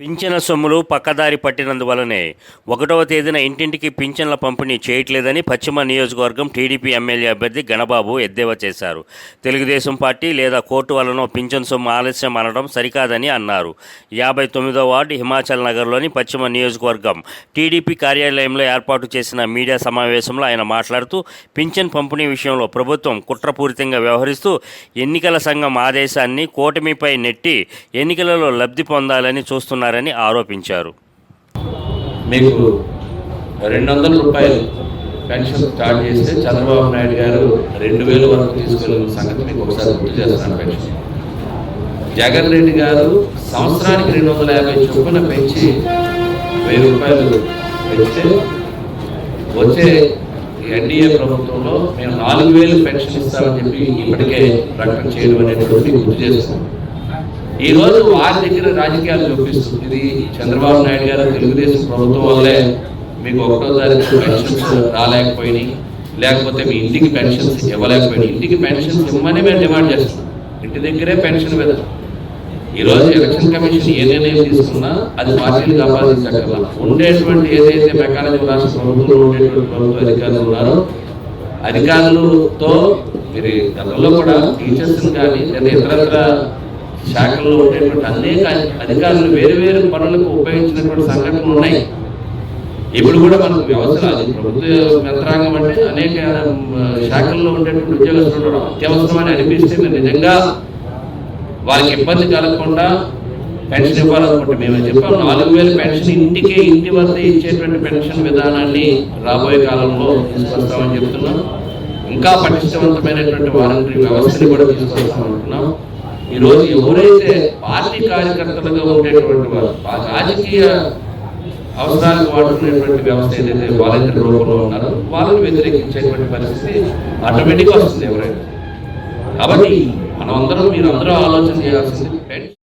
పింఛన సొమ్ములు పక్కదారి పట్టినందువలనే ఒకటవ తేదీన ఇంటింటికి పింఛన్ల పంపిణీ చేయట్లేదని పశ్చిమ నియోజకవర్గం టీడీపీ ఎమ్మెల్యే అభ్యర్థి గణబాబు ఎద్దేవా చేశారు. తెలుగుదేశం పార్టీ లేదా కోర్టు వలన పింఛన్ సొమ్ము ఆలస్యం అనడం సరికాదని అన్నారు. యాభై తొమ్మిదో వార్డు హిమాచల్ నగర్లోని పశ్చిమ నియోజకవర్గం టీడీపీ కార్యాలయంలో ఏర్పాటు చేసిన మీడియా సమావేశంలో ఆయన మాట్లాడుతూ పింఛన్ పంపిణీ విషయంలో ప్రభుత్వం కుట్రపూరితంగా వ్యవహరిస్తూ ఎన్నికల సంఘం ఆదేశాన్ని కూటమిపై నెట్టి ఎన్నికలలో లబ్ధి పొందాలని చూస్తున్నారు. చేస్తున్నారని ఆరోపించారు. మీకు రెండు వందల రూపాయలు పెన్షన్ స్టార్ట్ చేస్తే చంద్రబాబు నాయుడు గారు రెండు వేల వరకు తీసుకెళ్ళిన సంగతి మీకు ఒకసారి గుర్తు చేస్తాను పెన్షన్. జగన్ రెడ్డి గారు సంవత్సరానికి రెండు వందల యాభై చొప్పున పెంచి వెయ్యి రూపాయలు పెంచితే వచ్చే ఎన్డీఏ ప్రభుత్వంలో మేము నాలుగు వేలు పెన్షన్ ఇస్తామని చెప్పి ఇప్పటికే ప్రకటన చేయడం అనేటువంటి గుర్తు చేస్తున్నాం ఈ రోజు వారి దగ్గర రాజకీయాలు చూపిస్తుంది. ఇది చంద్రబాబు నాయుడు గారు తెలుగుదేశం ప్రభుత్వం వల్లే మీకు ఒకటో తారీఖు పెన్షన్స్ రాలేకపోయినాయి. లేకపోతే మీ ఇంటికి పెన్షన్స్ ఇవ్వలేకపోయినాయి. ఇంటికి పెన్షన్స్ ఇవ్వమని మేము డిమాండ్ చేస్తున్నాం. ఇంటి దగ్గరే పెన్షన్ మీద ఈ రోజు ఎలక్షన్ కమిషన్ ఏ నిర్ణయం తీసుకున్నా అది పార్టీలకు ఆపాదించగల ఉండేటువంటి ఏదైతే మెకానిజం రాష్ట్ర ప్రభుత్వంలో ఉండేటువంటి ప్రభుత్వ అధికారులు ఉన్నారో అధికారులతో మీరు గతంలో కూడా టీచర్స్ కానీ లేదా ఇతరత్ర శాఖల్లో ఉండేటువంటి అనేక అధికారులు వేరు వేరు పనులకు ఉపయోగించినటువంటి సంఘటనలు ఉన్నాయి. ఇప్పుడు కూడా మనకు వ్యవస్థ అది ప్రభుత్వ యంత్రాంగం అంటే అనేక శాఖల్లో ఉండేటువంటి ఉద్యోగస్తులు ఉండడం అత్యవసరమని అనిపిస్తే నిజంగా వారికి ఇబ్బంది కలగకుండా పెన్షన్ ఇవ్వాలనుకుంటే మేము చెప్పాం. నాలుగు వేల పెన్షన్ ఇంటికే ఇంటి వద్ద ఇచ్చేటువంటి పెన్షన్ విధానాన్ని రాబోయే కాలంలో తీసుకొస్తామని చెప్తున్నాం. ఇంకా పటిష్టవంతమైనటువంటి వారంటీ వ్యవస్థని కూడా తీసుకొస్తామంటున్నాం ఈ రోజు ఎవరైతే పార్టీ కార్యకర్తలుగా ఉండేటువంటి వారు ఆ రాజకీయ అవసరాలకు వాడుకునేటువంటి వ్యవస్థ ఏదైతే వాలంటీర్ రూపంలో ఉన్నారో వాళ్ళని వ్యతిరేకించేటువంటి పరిస్థితి ఆటోమేటిక్గా వస్తుంది ఎవరైనా. కాబట్టి మనమందరం మీరు అందరూ ఆలోచన చేయాల్సింది